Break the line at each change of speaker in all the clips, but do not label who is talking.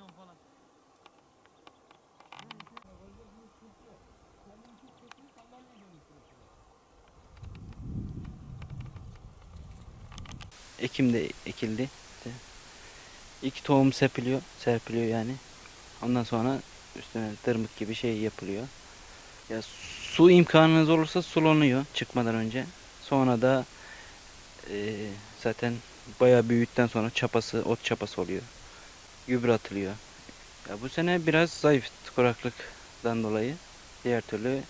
alamıyorum falan. Ekim'de ekildi. İki tohum serpiliyor, serpiliyor yani. Ondan sonra üstüne tırmık gibi şey yapılıyor. Ya su imkanınız olursa sulanıyor çıkmadan önce. Sonra da e, zaten bayağı büyüdükten sonra çapası, ot çapası oluyor. Gübre atılıyor. Ya bu sene biraz zayıf kuraklıktan dolayı. Diğer türlü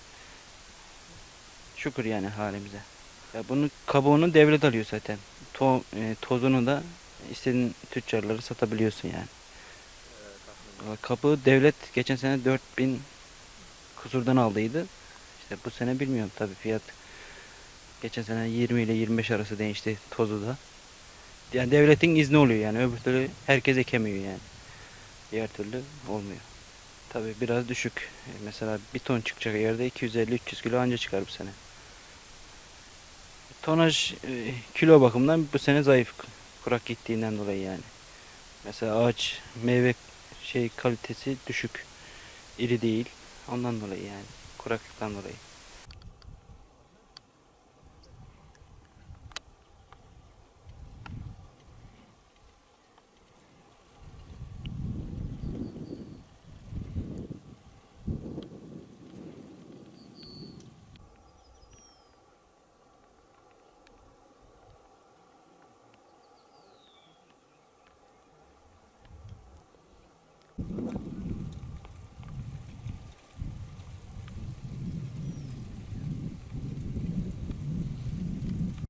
şükür yani halimize. Ya bunu kabuğunu devlet alıyor zaten. To, e, tozunu da istediğin tüccarları satabiliyorsun yani. Valla Kabuğu devlet geçen sene 4000 kusurdan aldıydı. İşte bu sene bilmiyorum tabii fiyat. Geçen sene 20 ile 25 arası değişti tozu da. Yani devletin izni oluyor yani öbür türlü herkes ekemiyor yani. Diğer türlü olmuyor. Tabii biraz düşük. E, Mesela bir ton çıkacak yerde 250-300 kilo anca çıkar bu sene. Tonaj e, kilo bakımından bu sene zayıf kurak gittiğinden dolayı yani. Mesela ağaç meyve şey kalitesi düşük. iri değil. Ondan dolayı yani. Kuraklıktan dolayı.